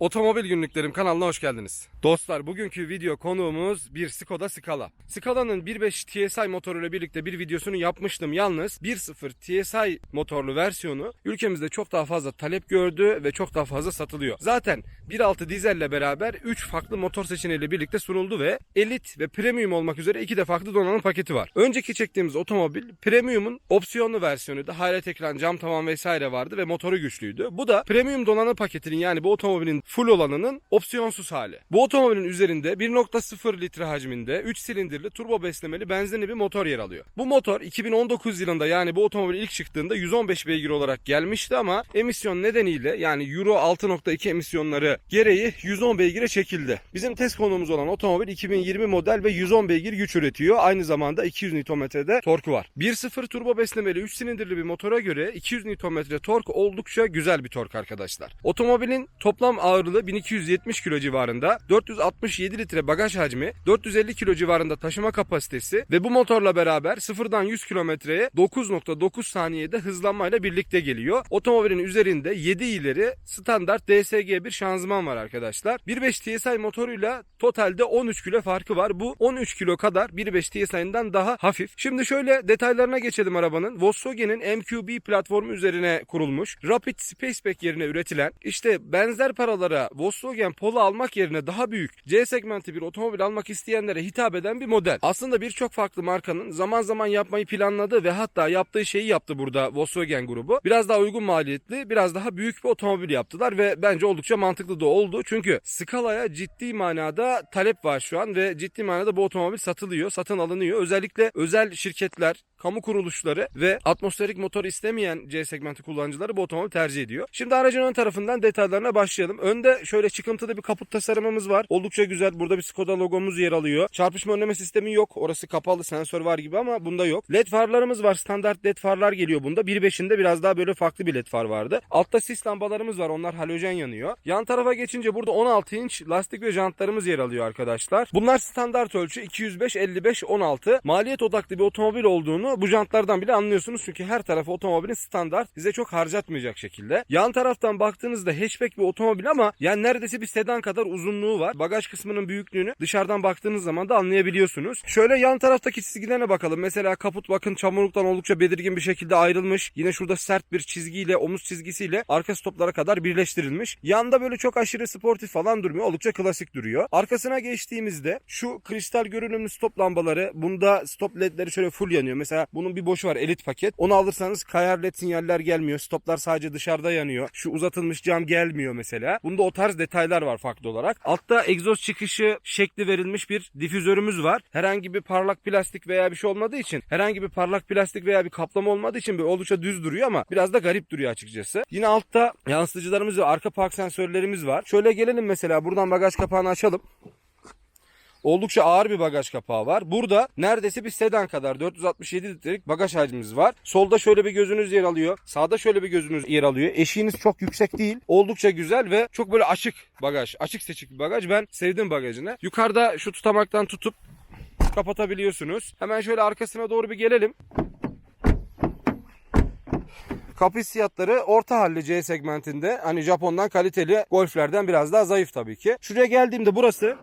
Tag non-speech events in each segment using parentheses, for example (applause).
Otomobil Günlüklerim kanalına hoş geldiniz. Dostlar bugünkü video konuğumuz bir Skoda Scala. Scala'nın 1.5 TSI motoruyla birlikte bir videosunu yapmıştım. Yalnız 1.0 TSI motorlu versiyonu ülkemizde çok daha fazla talep gördü ve çok daha fazla satılıyor. Zaten 1.6 dizelle beraber 3 farklı motor seçeneğiyle birlikte sunuldu ve Elite ve Premium olmak üzere iki de farklı donanım paketi var. Önceki çektiğimiz otomobil Premium'un opsiyonlu versiyonuydu. Hayret ekran, cam tavan vesaire vardı ve motoru güçlüydü. Bu da Premium donanım paketinin yani bu otomobilin full olanının opsiyonsuz hali. Bu otomobilin üzerinde 1.0 litre hacminde 3 silindirli turbo beslemeli benzinli bir motor yer alıyor. Bu motor 2019 yılında yani bu otomobil ilk çıktığında 115 beygir olarak gelmişti ama emisyon nedeniyle yani Euro 6.2 emisyonları gereği 110 beygire çekildi. Bizim test konumuz olan otomobil 2020 model ve 110 beygir güç üretiyor. Aynı zamanda 200 Nm'de torku var. 1.0 turbo beslemeli 3 silindirli bir motora göre 200 Nm tork oldukça güzel bir tork arkadaşlar. Otomobilin toplam ağırlığı 1270 kilo civarında, 467 litre bagaj hacmi, 450 kilo civarında taşıma kapasitesi ve bu motorla beraber sıfırdan 100 kilometreye 9.9 saniyede hızlanmayla birlikte geliyor. Otomobilin üzerinde 7 ileri standart DSG bir şanzıman var arkadaşlar. 1.5 TSI motoruyla totalde 13 kilo farkı var. Bu 13 kilo kadar 1.5 TSI'nden daha hafif. Şimdi şöyle detaylarına geçelim arabanın. Volkswagen'in MQB platformu üzerine kurulmuş. Rapid Spaceback yerine üretilen işte benzer paralara Volkswagen Polo almak yerine daha büyük C segmenti bir otomobil almak isteyenlere hitap eden bir model. Aslında birçok farklı markanın zaman zaman yapmayı planladığı ve hatta yaptığı şeyi yaptı burada Volkswagen grubu. Biraz daha uygun maliyetli, biraz daha büyük bir otomobil yaptılar ve bence oldukça mantıklı da oldu. Çünkü Scala'ya ciddi manada talep var şu an ve ciddi manada bu otomobil satılıyor, satın alınıyor. Özellikle özel şirketler, kamu kuruluşları ve atmosferik motor istemeyen C segmenti kullanıcıları bu otomobili tercih ediyor. Şimdi aracın ön tarafından detaylarına başlayalım. Önde şöyle çıkıntılı bir kaput tasarımımız var. Oldukça güzel. Burada bir Skoda logomuz yer alıyor. Çarpışma önleme sistemi yok. Orası kapalı sensör var gibi ama bunda yok. LED farlarımız var. Standart LED farlar geliyor bunda. 1.5'inde biraz daha böyle farklı bir LED far vardı. Altta sis lambalarımız var. Onlar halojen yanıyor. Yan tarafa geçince burada 16 inç lastik ve jantlarımız yer alıyor arkadaşlar. Bunlar standart ölçü 205 55 16. Maliyet odaklı bir otomobil olduğunu bu jantlardan bile anlıyorsunuz çünkü her tarafı otomobilin standart size çok harcatmayacak şekilde. Yan taraftan baktığınızda hatchback bir otomobil ama yani neredeyse bir sedan kadar uzunluğu var. Bagaj kısmının büyüklüğünü dışarıdan baktığınız zaman da anlayabiliyorsunuz. Şöyle yan taraftaki çizgilerine bakalım. Mesela kaput bakın çamurluktan oldukça belirgin bir şekilde ayrılmış. Yine şurada sert bir çizgiyle omuz çizgisiyle arka stoplara kadar birleştirilmiş. Yanda böyle çok aşırı sportif falan durmuyor. Oldukça klasik duruyor. Arkasına geçtiğimizde şu kristal görünümlü stop lambaları bunda stop ledleri şöyle full yanıyor. Mesela bunun bir boşu var elit paket. Onu alırsanız kayar led sinyaller gelmiyor. Stoplar sadece dışarıda yanıyor. Şu uzatılmış cam gelmiyor mesela. Bunda o tarz detaylar var farklı olarak. Altta egzoz çıkışı şekli verilmiş bir difüzörümüz var. Herhangi bir parlak plastik veya bir şey olmadığı için herhangi bir parlak plastik veya bir kaplama olmadığı için böyle oldukça düz duruyor ama biraz da garip duruyor açıkçası. Yine altta yansıtıcılarımız ve arka park sensörlerimiz var. Şöyle gelelim mesela buradan bagaj kapağını açalım. Oldukça ağır bir bagaj kapağı var. Burada neredeyse bir sedan kadar 467 litrelik bagaj hacmimiz var. Solda şöyle bir gözünüz yer alıyor. Sağda şöyle bir gözünüz yer alıyor. Eşiğiniz çok yüksek değil. Oldukça güzel ve çok böyle açık bagaj. Açık seçik bir bagaj. Ben sevdim bagajını. Yukarıda şu tutamaktan tutup kapatabiliyorsunuz. Hemen şöyle arkasına doğru bir gelelim. Kapı hissiyatları orta halli C segmentinde. Hani Japon'dan kaliteli golflerden biraz daha zayıf tabii ki. Şuraya geldiğimde burası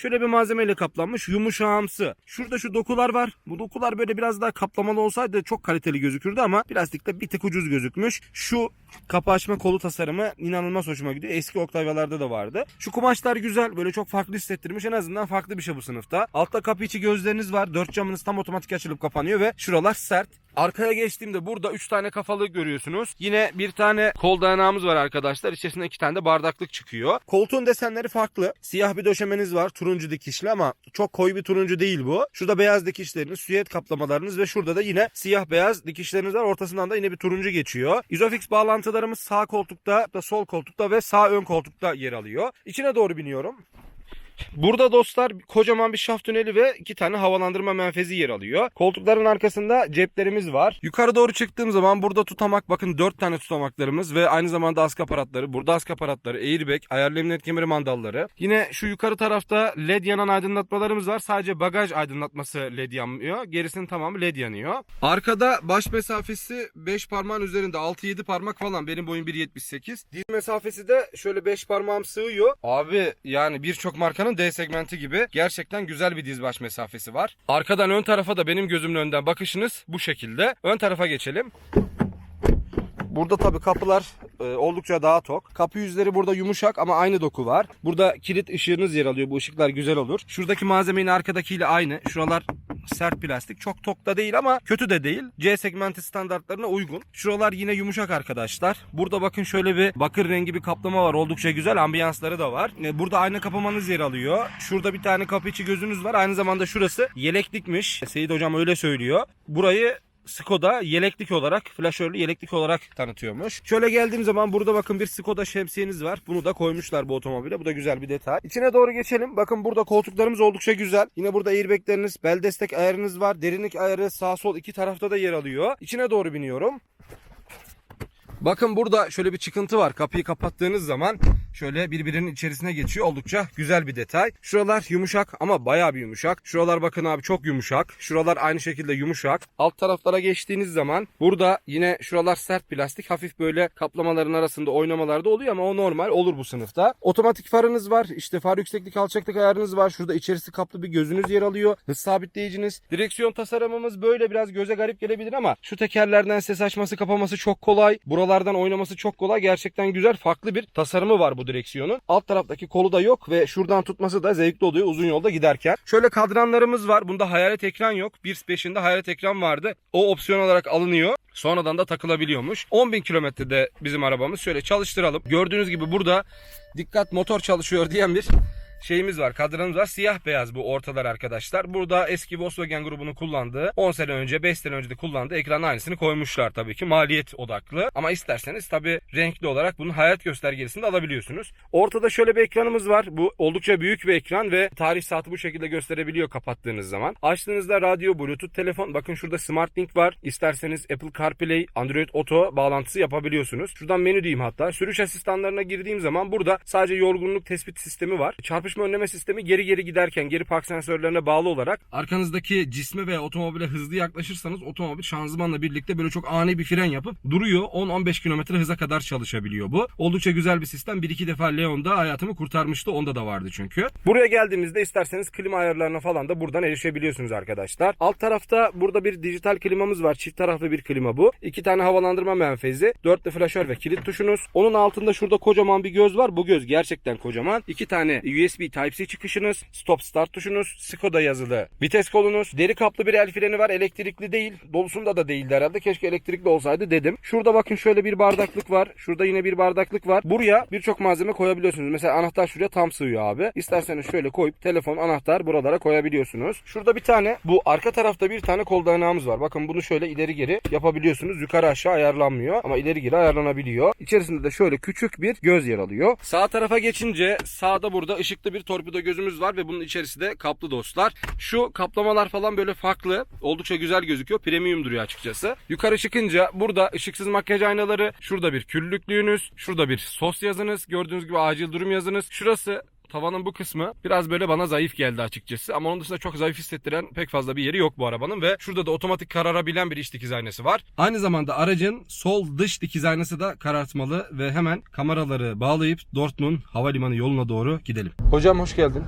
Şöyle bir malzemeyle kaplanmış yumuşağımsı. Şurada şu dokular var. Bu dokular böyle biraz daha kaplamalı olsaydı çok kaliteli gözükürdü ama plastikte bir tık ucuz gözükmüş. Şu kapı açma kolu tasarımı inanılmaz hoşuma gidiyor. Eski Octavia'larda da vardı. Şu kumaşlar güzel. Böyle çok farklı hissettirmiş. En azından farklı bir şey bu sınıfta. Altta kapı içi gözleriniz var. Dört camınız tam otomatik açılıp kapanıyor ve şuralar sert. Arkaya geçtiğimde burada 3 tane kafalı görüyorsunuz. Yine bir tane kol dayanağımız var arkadaşlar. İçerisinde 2 tane de bardaklık çıkıyor. Koltuğun desenleri farklı. Siyah bir döşemeniz var. Turuncu dikişli ama çok koyu bir turuncu değil bu. Şurada beyaz dikişleriniz, süet kaplamalarınız ve şurada da yine siyah beyaz dikişleriniz var. Ortasından da yine bir turuncu geçiyor. Isofix bağlantılarımız sağ koltukta, da sol koltukta ve sağ ön koltukta yer alıyor. İçine doğru biniyorum. Burada dostlar kocaman bir şaft tüneli ve iki tane havalandırma menfezi yer alıyor. Koltukların arkasında ceplerimiz var. Yukarı doğru çıktığım zaman burada tutamak bakın 4 tane tutamaklarımız ve aynı zamanda ask aparatları. Burada ask aparatları, airbag, ayarlı emniyet kemeri mandalları. Yine şu yukarı tarafta led yanan aydınlatmalarımız var. Sadece bagaj aydınlatması led yanmıyor. Gerisinin tamamı led yanıyor. Arkada baş mesafesi 5 parmağın üzerinde 6-7 parmak falan. Benim boyum 1.78. Diz mesafesi de şöyle 5 parmağım sığıyor. Abi yani birçok markanın D segmenti gibi gerçekten güzel bir diz baş mesafesi var. Arkadan ön tarafa da benim gözümün önünden bakışınız bu şekilde. Ön tarafa geçelim. Burada tabii kapılar oldukça daha tok. Kapı yüzleri burada yumuşak ama aynı doku var. Burada kilit ışığınız yer alıyor. Bu ışıklar güzel olur. Şuradaki malzeme yine arkadakiyle aynı. Şuralar sert plastik. Çok tok da değil ama kötü de değil. C segmenti standartlarına uygun. Şuralar yine yumuşak arkadaşlar. Burada bakın şöyle bir bakır rengi bir kaplama var. Oldukça güzel. Ambiyansları da var. E, Burada ayna kapamanız yer alıyor. Şurada bir tane kapı içi gözünüz var. Aynı zamanda şurası yeleklikmiş. Seyit hocam öyle söylüyor. Burayı Skoda yeleklik olarak, flaşörlü yeleklik olarak tanıtıyormuş. Şöyle geldiğim zaman burada bakın bir Skoda şemsiyeniz var. Bunu da koymuşlar bu otomobile. Bu da güzel bir detay. İçine doğru geçelim. Bakın burada koltuklarımız oldukça güzel. Yine burada airbagleriniz, bel destek ayarınız var. Derinlik ayarı sağ sol iki tarafta da yer alıyor. İçine doğru biniyorum. Bakın burada şöyle bir çıkıntı var. Kapıyı kapattığınız zaman şöyle birbirinin içerisine geçiyor. Oldukça güzel bir detay. Şuralar yumuşak ama bayağı bir yumuşak. Şuralar bakın abi çok yumuşak. Şuralar aynı şekilde yumuşak. Alt taraflara geçtiğiniz zaman burada yine şuralar sert plastik. Hafif böyle kaplamaların arasında oynamalar da oluyor ama o normal olur bu sınıfta. Otomatik farınız var. İşte far yükseklik alçaklık ayarınız var. Şurada içerisi kaplı bir gözünüz yer alıyor. Hız sabitleyiciniz. Direksiyon tasarımımız böyle biraz göze garip gelebilir ama şu tekerlerden ses açması kapaması çok kolay. Buralardan oynaması çok kolay. Gerçekten güzel farklı bir tasarımı var bu direksiyonun. Alt taraftaki kolu da yok ve şuradan tutması da zevkli oluyor uzun yolda giderken. Şöyle kadranlarımız var. Bunda hayalet ekran yok. 1.5'inde hayalet ekran vardı. O opsiyon olarak alınıyor. Sonradan da takılabiliyormuş. 10.000 kilometrede bizim arabamız. Şöyle çalıştıralım. Gördüğünüz gibi burada dikkat motor çalışıyor diyen bir şeyimiz var. Kadranımız var. Siyah beyaz bu ortalar arkadaşlar. Burada eski Volkswagen grubunun kullandığı 10 sene önce 5 sene önce de kullandığı ekran aynısını koymuşlar tabii ki. Maliyet odaklı. Ama isterseniz tabii renkli olarak bunun hayat göstergesini de alabiliyorsunuz. Ortada şöyle bir ekranımız var. Bu oldukça büyük bir ekran ve tarih saati bu şekilde gösterebiliyor kapattığınız zaman. Açtığınızda radyo, bluetooth, telefon. Bakın şurada SmartLink var. İsterseniz Apple CarPlay, Android Auto bağlantısı yapabiliyorsunuz. Şuradan menü diyeyim hatta. Sürüş asistanlarına girdiğim zaman burada sadece yorgunluk tespit sistemi var. Çarpışma önleme sistemi geri geri giderken geri park sensörlerine bağlı olarak arkanızdaki cisme veya otomobile hızlı yaklaşırsanız otomobil şanzımanla birlikte böyle çok ani bir fren yapıp duruyor. 10-15 km hıza kadar çalışabiliyor bu. Oldukça güzel bir sistem. Bir iki defa Leon'da hayatımı kurtarmıştı. Onda da vardı çünkü. Buraya geldiğimizde isterseniz klima ayarlarına falan da buradan erişebiliyorsunuz arkadaşlar. Alt tarafta burada bir dijital klimamız var. Çift taraflı bir klima bu. İki tane havalandırma menfezi. Dörtlü flaşör ve kilit tuşunuz. Onun altında şurada kocaman bir göz var. Bu göz gerçekten kocaman. İki tane USB Type-C çıkışınız. Stop start tuşunuz. Skoda yazılı. Vites kolunuz. Deri kaplı bir el freni var. Elektrikli değil. Dolusunda da değildi herhalde. Keşke elektrikli olsaydı dedim. Şurada bakın şöyle bir bardaklık var. Şurada yine bir bardaklık var. Buraya birçok malzeme koyabiliyorsunuz. Mesela anahtar şuraya tam sığıyor abi. İsterseniz şöyle koyup telefon, anahtar buralara koyabiliyorsunuz. Şurada bir tane bu arka tarafta bir tane kol dayanağımız var. Bakın bunu şöyle ileri geri yapabiliyorsunuz. Yukarı aşağı ayarlanmıyor ama ileri geri ayarlanabiliyor. İçerisinde de şöyle küçük bir göz yer alıyor. Sağ tarafa geçince sağda burada ışıklı bir torpido gözümüz var ve bunun içerisi de kaplı dostlar. Şu kaplamalar falan böyle farklı. Oldukça güzel gözüküyor. Premium duruyor açıkçası. Yukarı çıkınca burada ışıksız makyaj aynaları, şurada bir küllüklüğünüz, şurada bir sos yazınız, gördüğünüz gibi acil durum yazınız. Şurası Tavanın bu kısmı biraz böyle bana zayıf geldi açıkçası. Ama onun dışında çok zayıf hissettiren pek fazla bir yeri yok bu arabanın. Ve şurada da otomatik kararabilen bir iç dikiz aynası var. Aynı zamanda aracın sol dış dikiz aynası da karartmalı. Ve hemen kameraları bağlayıp Dortmund havalimanı yoluna doğru gidelim. Hocam hoş geldin.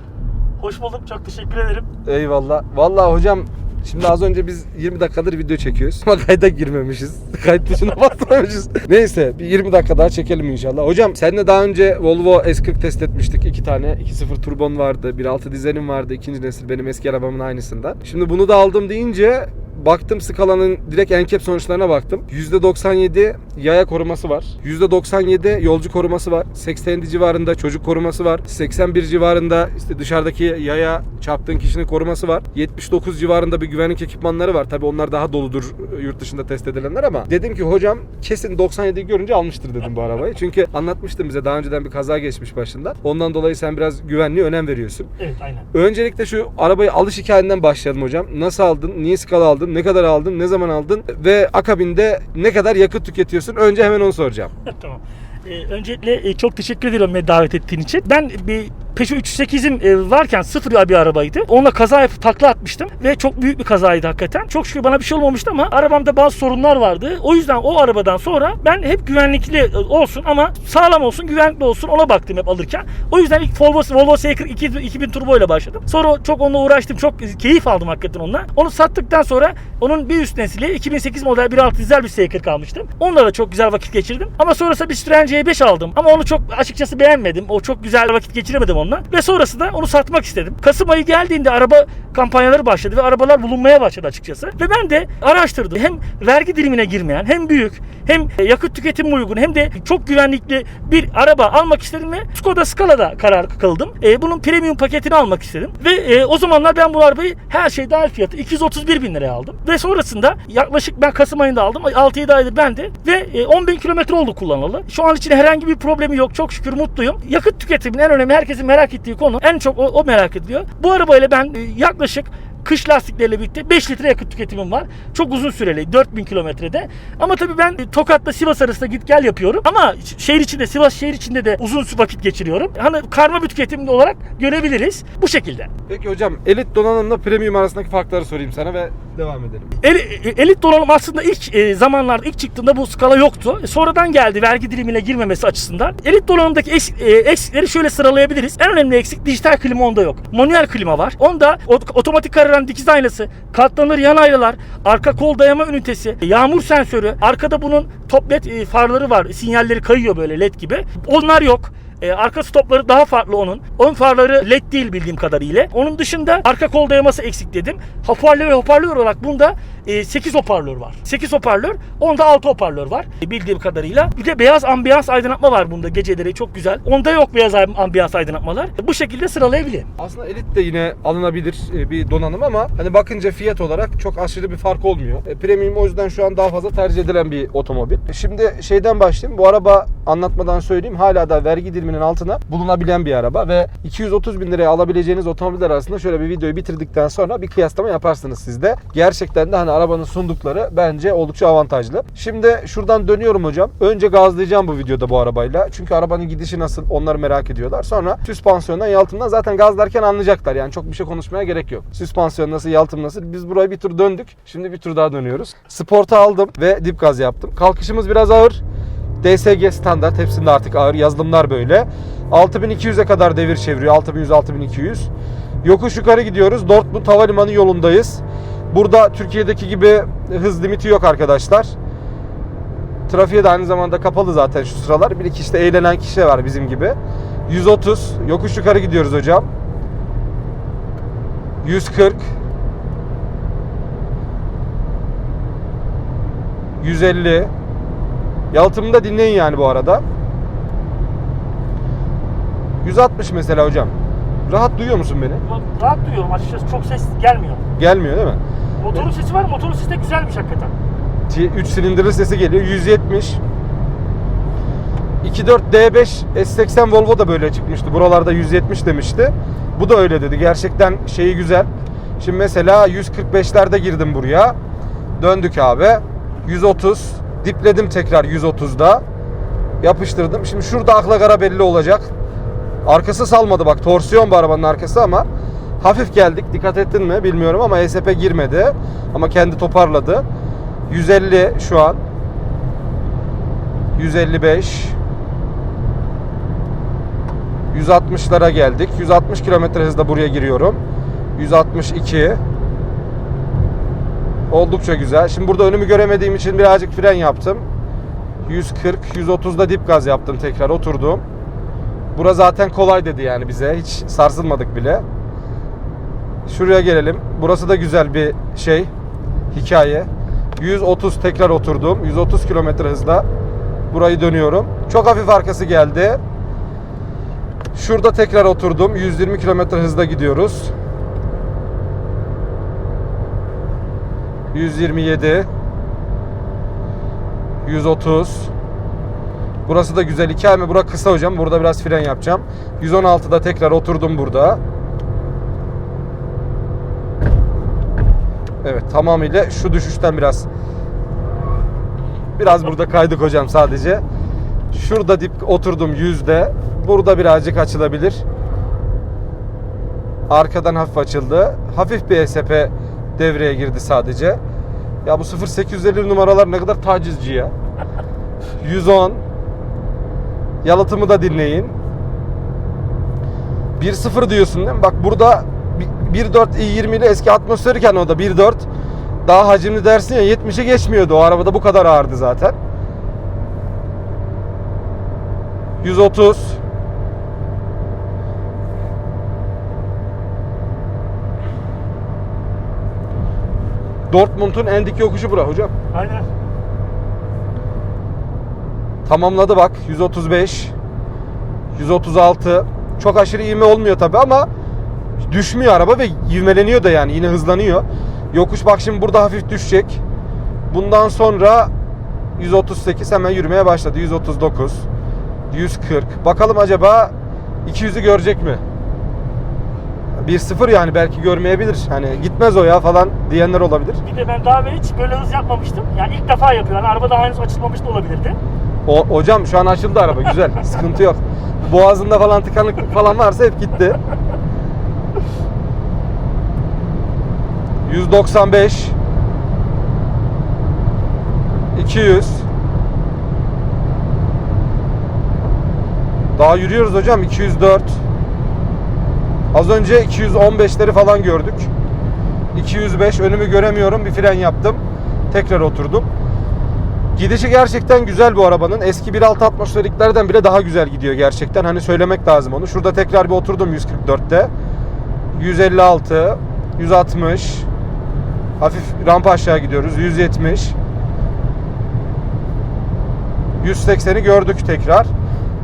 Hoş bulduk. Çok teşekkür ederim. Eyvallah. Vallahi hocam Şimdi az önce biz 20 dakikadır video çekiyoruz. Ama (laughs) kayda girmemişiz. Kayıt dışına basmamışız. Neyse bir 20 dakika daha çekelim inşallah. Hocam seninle daha önce Volvo S40 test etmiştik. iki tane 2.0 turbon vardı. 1.6 dizelim vardı. ikinci nesil benim eski arabamın aynısından. Şimdi bunu da aldım deyince baktım skalanın direkt enkep sonuçlarına baktım. %97 yaya koruması var. %97 yolcu koruması var. 80 civarında çocuk koruması var. 81 civarında işte dışarıdaki yaya çarptığın kişinin koruması var. 79 civarında bir güvenlik ekipmanları var. Tabii onlar daha doludur e, yurt dışında test edilenler ama dedim ki hocam kesin 97 görünce almıştır dedim bu arabayı. Çünkü anlatmıştın bize daha önceden bir kaza geçmiş başında. Ondan dolayı sen biraz güvenliğe önem veriyorsun. Evet aynen. Öncelikle şu arabayı alış hikayenden başlayalım hocam. Nasıl aldın? Niye skala aldın? Ne kadar aldın? Ne zaman aldın? Ve akabinde ne kadar yakıt tüketiyorsun? Önce hemen onu soracağım. (laughs) tamam. Ee, öncelikle e, çok teşekkür ediyorum beni davet ettiğin için. Ben bir Peugeot 308'im e, varken sıfır bir arabaydı. Onunla kaza yapıp takla atmıştım ve çok büyük bir kazaydı hakikaten. Çok şükür bana bir şey olmamıştı ama arabamda bazı sorunlar vardı. O yüzden o arabadan sonra ben hep güvenlikli e, olsun ama sağlam olsun, güvenlikli olsun ona baktım hep alırken. O yüzden ilk Volvo, Volvo S40 2000 turbo ile başladım. Sonra çok onunla uğraştım. Çok keyif aldım hakikaten onunla. Onu sattıktan sonra onun bir üst nesili 2008 model 1.6 dizel bir S40 almıştım. Onunla da çok güzel vakit geçirdim. Ama sonrasında bir Citroen C5 aldım. Ama onu çok açıkçası beğenmedim. O çok güzel vakit geçiremedim onunla. Ve sonrasında onu satmak istedim. Kasım ayı geldiğinde araba kampanyaları başladı ve arabalar bulunmaya başladı açıkçası. Ve ben de araştırdım. Hem vergi dilimine girmeyen hem büyük hem yakıt tüketimi uygun hem de çok güvenlikli bir araba almak istedim ve Skoda Scala'da karar kıldım. E, bunun premium paketini almak istedim. Ve e, o zamanlar ben bu arabayı her şey dahil fiyatı 231 bin liraya aldım. Ve sonrasında yaklaşık ben Kasım ayında aldım. 6-7 aydır bende ve e, 10 bin kilometre oldu kullanalı. Şu an için herhangi bir problemi yok. Çok şükür mutluyum. Yakıt tüketiminin en önemli herkesin merak ettiği konu. En çok o, o merak ediliyor. Bu arabayla ben e, yaklaşık kış lastikleriyle birlikte 5 litre yakıt tüketimim var. Çok uzun süreli 4000 kilometrede. Ama tabii ben e, Tokat'la Sivas arasında git gel yapıyorum. Ama şehir içinde Sivas şehir içinde de uzun vakit geçiriyorum. Hani karma bir tüketim olarak görebiliriz. Bu şekilde. Peki hocam elit donanımla premium arasındaki farkları sorayım sana ve devam edelim. El, elit donanım aslında ilk e, zamanlarda ilk çıktığında bu skala yoktu. E, Sonradan geldi vergi dilimine girmemesi açısından. Elit donanımdaki eks- e, eksikleri şöyle sıralayabiliriz. En önemli eksik dijital klima onda yok. Manuel klima var. Onda ot- otomatik kararan dikiz aynası, katlanır yan aynalar, arka kol dayama ünitesi, yağmur sensörü, arkada bunun top led e, farları var. Sinyalleri kayıyor böyle led gibi. Onlar yok. E, arka stopları daha farklı onun. Ön farları led değil bildiğim kadarıyla. Onun dışında arka kol dayaması eksik dedim. Hoparlör ve hoparlör olarak bunda 8 hoparlör var. 8 hoparlör, onda 6 hoparlör var e, bildiğim kadarıyla. Bir de beyaz ambiyans aydınlatma var bunda geceleri çok güzel. Onda yok beyaz ambiyans aydınlatmalar. Bu şekilde sıralayabilirim. Aslında elit de yine alınabilir e, bir donanım ama hani bakınca fiyat olarak çok aşırı bir fark olmuyor. E, Premium o yüzden şu an daha fazla tercih edilen bir otomobil. E, Şimdi şeyden başlayayım. Bu araba anlatmadan söyleyeyim hala da vergi diliminin altına bulunabilen bir araba ve 230 bin liraya alabileceğiniz otomobiller arasında şöyle bir videoyu bitirdikten sonra bir kıyaslama yaparsınız siz de. Gerçekten de hani arabanın sundukları bence oldukça avantajlı. Şimdi şuradan dönüyorum hocam. Önce gazlayacağım bu videoda bu arabayla. Çünkü arabanın gidişi nasıl onları merak ediyorlar. Sonra süspansiyondan yalıtımdan zaten gazlarken anlayacaklar. Yani çok bir şey konuşmaya gerek yok. Süspansiyon nasıl yalıtım nasıl. Biz buraya bir tur döndük. Şimdi bir tur daha dönüyoruz. Sporta aldım ve dip gaz yaptım. Kalkışımız biraz ağır. DSG standart hepsinde artık ağır yazılımlar böyle. 6200'e kadar devir çeviriyor. 6100 6200. Yokuş yukarı gidiyoruz. Dortmund Havalimanı yolundayız. Burada Türkiye'deki gibi hız limiti yok arkadaşlar. Trafiğe de aynı zamanda kapalı zaten şu sıralar. Bir iki işte eğlenen kişi var bizim gibi. 130 yokuş yukarı gidiyoruz hocam. 140 150 Yalıtımını da dinleyin yani bu arada. 160 mesela hocam. Rahat duyuyor musun beni? Rahat duyuyorum açıkçası çok ses gelmiyor. Gelmiyor değil mi? Motorun sesi var motorun sesi de güzelmiş hakikaten. 3 silindirli sesi geliyor. 170. 2.4 D5 S80 Volvo da böyle çıkmıştı. Buralarda 170 demişti. Bu da öyle dedi. Gerçekten şeyi güzel. Şimdi mesela 145'lerde girdim buraya. Döndük abi. 130. Dipledim tekrar 130'da. Yapıştırdım. Şimdi şurada akla kara belli olacak. Arkası salmadı bak. Torsiyon bu arabanın arkası ama hafif geldik. Dikkat ettin mi bilmiyorum ama ESP girmedi. Ama kendi toparladı. 150 şu an. 155 160'lara geldik. 160 kilometre hızla buraya giriyorum. 162 Oldukça güzel. Şimdi burada önümü göremediğim için birazcık fren yaptım. 140, 130'da dip gaz yaptım tekrar oturdum. Bura zaten kolay dedi yani bize. Hiç sarsılmadık bile. Şuraya gelelim. Burası da güzel bir şey. hikaye. 130 tekrar oturdum. 130 kilometre hızla burayı dönüyorum. Çok hafif arkası geldi. Şurada tekrar oturdum. 120 kilometre hızla gidiyoruz. 127 130 Burası da güzel hikaye mi? Burası kısa hocam. Burada biraz fren yapacağım. 116'da tekrar oturdum burada. Evet tamamıyla şu düşüşten biraz biraz burada kaydık hocam sadece. Şurada dip oturdum yüzde. Burada birazcık açılabilir. Arkadan hafif açıldı. Hafif bir ESP devreye girdi sadece. Ya bu 0850 numaralar ne kadar tacizci ya. 110 Yalıtımı da dinleyin. 1.0 diyorsun değil mi? Bak burada 1.4 i20 ile eski atmosferken o da 1.4 daha hacimli dersin ya 70'e geçmiyordu. O arabada bu kadar ağırdı zaten. 130 Dortmund'un en dik yokuşu bura hocam. Aynen. Tamamladı bak 135 136 çok aşırı ivme olmuyor tabi ama düşmüyor araba ve ivmeleniyor da yani yine hızlanıyor. Yokuş bak şimdi burada hafif düşecek. Bundan sonra 138 hemen yürümeye başladı. 139 140 bakalım acaba 200'ü görecek mi? 1-0 yani belki görmeyebilir. Hani gitmez o ya falan diyenler olabilir. Bir de ben daha evvel hiç böyle hız yapmamıştım. Yani ilk defa yapıyorum. Yani araba daha henüz açılmamış da olabilirdi. O, hocam şu an açıldı araba güzel. (laughs) Sıkıntı yok. Boğazında falan tıkanıklık falan varsa hep gitti. 195 200 Daha yürüyoruz hocam 204 Az önce 215'leri falan gördük. 205 önümü göremiyorum bir fren yaptım. Tekrar oturdum. Gidişi gerçekten güzel bu arabanın. Eski 1.6 atmosferiklerden bile daha güzel gidiyor gerçekten. Hani söylemek lazım onu. Şurada tekrar bir oturdum 144'te. 156, 160. Hafif rampa aşağı gidiyoruz. 170. 180'i gördük tekrar.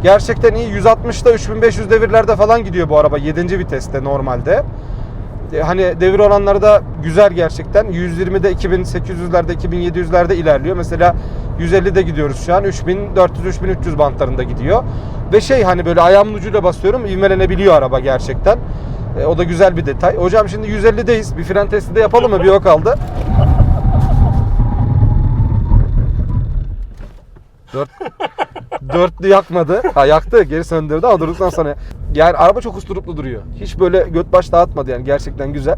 Gerçekten iyi. 160'da 3500 devirlerde falan gidiyor bu araba. 7. viteste normalde. E, Hani devir oranları da güzel gerçekten. 120'de 2800'lerde 2700'lerde ilerliyor. Mesela 150'de gidiyoruz şu an. 3400-3300 bantlarında gidiyor. Ve şey hani böyle ayağımın ucuyla basıyorum ivmelenebiliyor araba gerçekten. E, o da güzel bir detay. Hocam şimdi 150'deyiz. Bir fren testi de yapalım mı? Bir o kaldı. 4 Dörtlü yakmadı. Ha yaktı geri söndürdü ama durduktan sonra yani araba çok usturuplu duruyor. Hiç böyle göt baş dağıtmadı yani gerçekten güzel.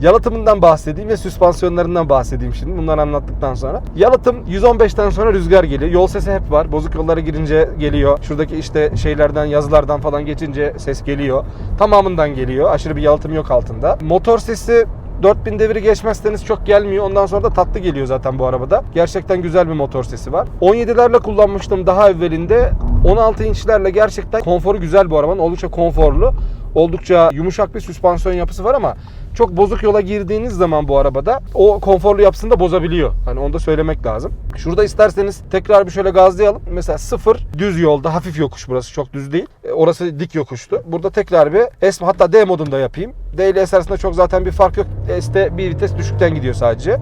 Yalıtımından bahsedeyim ve süspansiyonlarından bahsedeyim şimdi bunları anlattıktan sonra. Yalıtım 115'ten sonra rüzgar geliyor. Yol sesi hep var. Bozuk yollara girince geliyor. Şuradaki işte şeylerden yazılardan falan geçince ses geliyor. Tamamından geliyor. Aşırı bir yalıtım yok altında. Motor sesi 4000 deviri geçmezseniz çok gelmiyor. Ondan sonra da tatlı geliyor zaten bu arabada. Gerçekten güzel bir motor sesi var. 17'lerle kullanmıştım daha evvelinde. 16 inçlerle gerçekten konforu güzel bu arabanın. Oldukça konforlu. Oldukça yumuşak bir süspansiyon yapısı var ama çok bozuk yola girdiğiniz zaman bu arabada o konforlu yapısını da bozabiliyor. Hani onu da söylemek lazım. Şurada isterseniz tekrar bir şöyle gazlayalım. Mesela sıfır düz yolda hafif yokuş burası çok düz değil. E, Orası dik yokuştu. Burada tekrar bir S hatta D modunda yapayım. D ile S arasında çok zaten bir fark yok. S'te bir vites düşükten gidiyor sadece.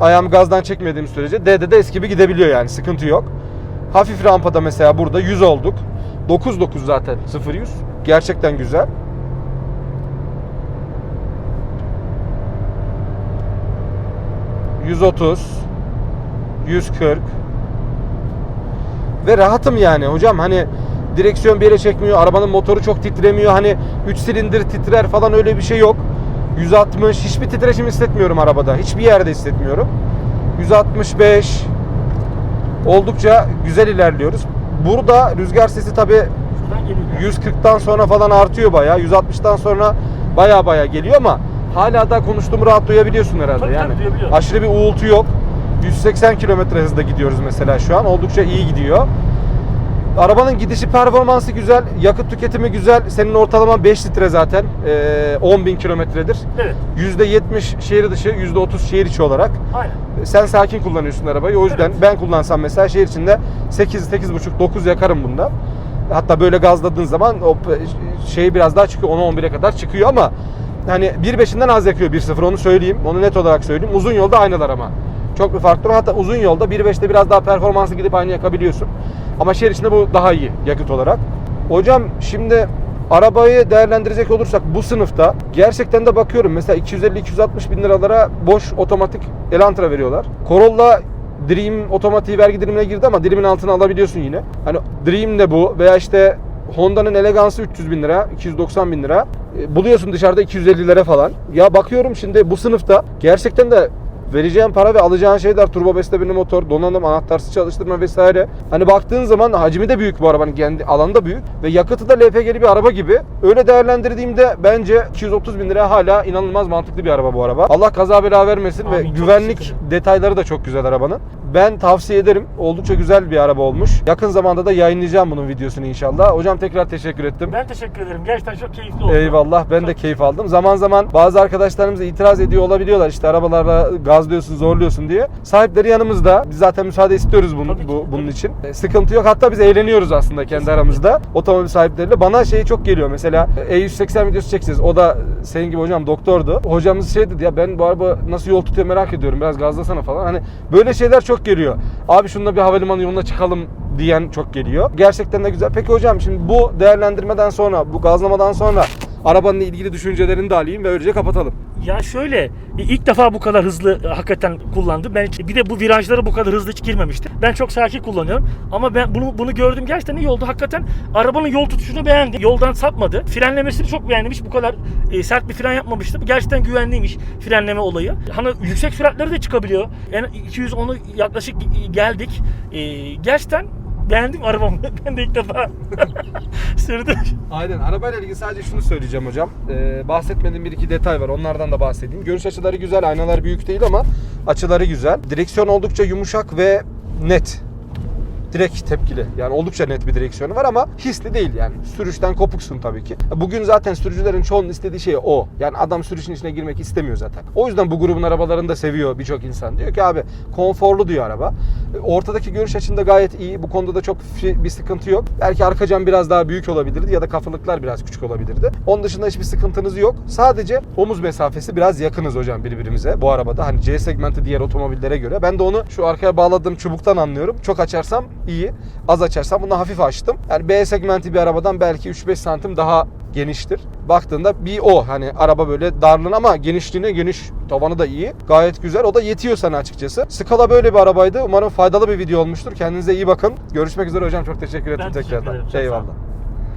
Ayağımı gazdan çekmediğim sürece D'de de eski gibi gidebiliyor yani sıkıntı yok. Hafif rampada mesela burada 100 olduk. 9.9 zaten 0-100. Gerçekten güzel. ...130... ...140... ...ve rahatım yani hocam hani... ...direksiyon bir yere çekmiyor... ...arabanın motoru çok titremiyor... ...hani 3 silindir titrer falan öyle bir şey yok... ...160... ...hiçbir titreşim hissetmiyorum arabada... ...hiçbir yerde hissetmiyorum... ...165... ...oldukça güzel ilerliyoruz... ...burada rüzgar sesi tabi Şuradan geliyor. 140'tan sonra falan artıyor bayağı. 160'tan sonra baya baya geliyor ama hala da konuştuğumu rahat duyabiliyorsun herhalde. Tabii, yani tabii, aşırı bir uğultu yok. 180 kilometre hızda gidiyoruz mesela şu an. Oldukça iyi gidiyor. Arabanın gidişi performansı güzel, yakıt tüketimi güzel. Senin ortalama 5 litre zaten. Ee, 10 bin kilometredir. Evet. %70 şehir dışı, %30 şehir içi olarak. Aynen. Sen sakin kullanıyorsun arabayı. O yüzden ben kullansam mesela şehir içinde 8 8,5 9 yakarım bunda. Hatta böyle gazladığın zaman o şey biraz daha çıkıyor. 10 11'e kadar çıkıyor ama hani 1.5'inden az yakıyor 1.0 onu söyleyeyim. Onu net olarak söyleyeyim. Uzun yolda aynılar ama. Çok bir fark var. Hatta uzun yolda 1.5'te biraz daha performanslı gidip aynı yakabiliyorsun. Ama şehir içinde bu daha iyi yakıt olarak. Hocam şimdi arabayı değerlendirecek olursak bu sınıfta gerçekten de bakıyorum mesela 250-260 bin liralara boş otomatik Elantra veriyorlar. Corolla Dream otomatiği vergi dilimine girdi ama dilimin altına alabiliyorsun yine. Hani Dream de bu veya işte Honda'nın Elegance'ı 300 bin lira, 290 bin lira. E, Buluyorsun dışarıda 250'lere falan. Ya bakıyorum şimdi bu sınıfta gerçekten de vereceğin para ve alacağın şeyler turbo beslemeli motor, donanım, anahtarsız çalıştırma vesaire. Hani baktığın zaman hacmi de büyük bu arabanın kendi alanı da büyük ve yakıtı da LPG'li bir araba gibi. Öyle değerlendirdiğimde bence 230 bin lira hala inanılmaz mantıklı bir araba bu araba. Allah kaza bela vermesin ve Amin, çok güvenlik ederim. detayları da çok güzel arabanın. Ben tavsiye ederim. Oldukça güzel bir araba olmuş. Yakın zamanda da yayınlayacağım bunun videosunu inşallah. Hocam tekrar teşekkür ettim. Ben teşekkür ederim. Gerçekten çok keyifli oldu. Eyvallah ben de keyif aldım. Zaman zaman bazı arkadaşlarımız itiraz ediyor olabiliyorlar işte arabalarla gazlıyorsun zorluyorsun diye. Sahipleri yanımızda. Biz zaten müsaade istiyoruz bunun, bu, bunun için. E, Sıkıntı yok. Hatta biz eğleniyoruz aslında kendi aramızda. Otomobil sahipleriyle. Bana şey çok geliyor mesela E180 videosu çekeceğiz. O da senin gibi hocam doktordu. Hocamız şey dedi ya ben bu araba nasıl yol tutuyor merak ediyorum. Biraz gazlasana falan. Hani böyle şeyler çok geliyor. Abi şununla bir havalimanı yoluna çıkalım diyen çok geliyor. Gerçekten de güzel. Peki hocam şimdi bu değerlendirmeden sonra, bu gazlamadan sonra arabanın ilgili düşüncelerini de alayım ve öylece kapatalım. Ya şöyle e, ilk defa bu kadar hızlı e, hakikaten kullandım. Ben hiç- bir de bu virajlara bu kadar hızlı hiç girmemiştim. Ben çok sakin kullanıyorum ama ben bunu bunu gördüm gerçekten iyi oldu. Hakikaten arabanın yol tutuşunu beğendim. Yoldan sapmadı. Frenlemesini çok beğendim. Hiç bu kadar e, sert bir fren yapmamıştım. Gerçekten güvenliymiş frenleme olayı. Hani yüksek süratlere de çıkabiliyor. Yani 210'u yaklaşık geldik. E, gerçekten beğendim arabamı. (laughs) ben de ilk defa (laughs) sürdüm. Aynen. Arabayla ilgili sadece şunu söyleyeceğim hocam. Ee, bahsetmediğim bir iki detay var. Onlardan da bahsedeyim. Görüş açıları güzel. Aynalar büyük değil ama açıları güzel. Direksiyon oldukça yumuşak ve net. Direkt tepkili. Yani oldukça net bir direksiyonu var ama hisli değil yani. Sürüşten kopuksun tabii ki. Bugün zaten sürücülerin çoğunun istediği şey o. Yani adam sürüşün içine girmek istemiyor zaten. O yüzden bu grubun arabalarını da seviyor birçok insan. Diyor ki abi konforlu diyor araba. Ortadaki görüş açında gayet iyi. Bu konuda da çok bir sıkıntı yok. Belki arka cam biraz daha büyük olabilirdi ya da kafalıklar biraz küçük olabilirdi. Onun dışında hiçbir sıkıntınız yok. Sadece omuz mesafesi biraz yakınız hocam birbirimize bu arabada. Hani C segmenti diğer otomobillere göre. Ben de onu şu arkaya bağladığım çubuktan anlıyorum. Çok açarsam iyi. Az açarsam bunu hafif açtım. Yani B segmenti bir arabadan belki 3-5 santim daha geniştir. Baktığında bir o hani araba böyle darlığın ama genişliğine geniş tavanı da iyi. Gayet güzel. O da yetiyor sana açıkçası. Skala böyle bir arabaydı. Umarım faydalı bir video olmuştur. Kendinize iyi bakın. Görüşmek üzere hocam. Çok teşekkür tekrardan. ederim. Olun. Eyvallah.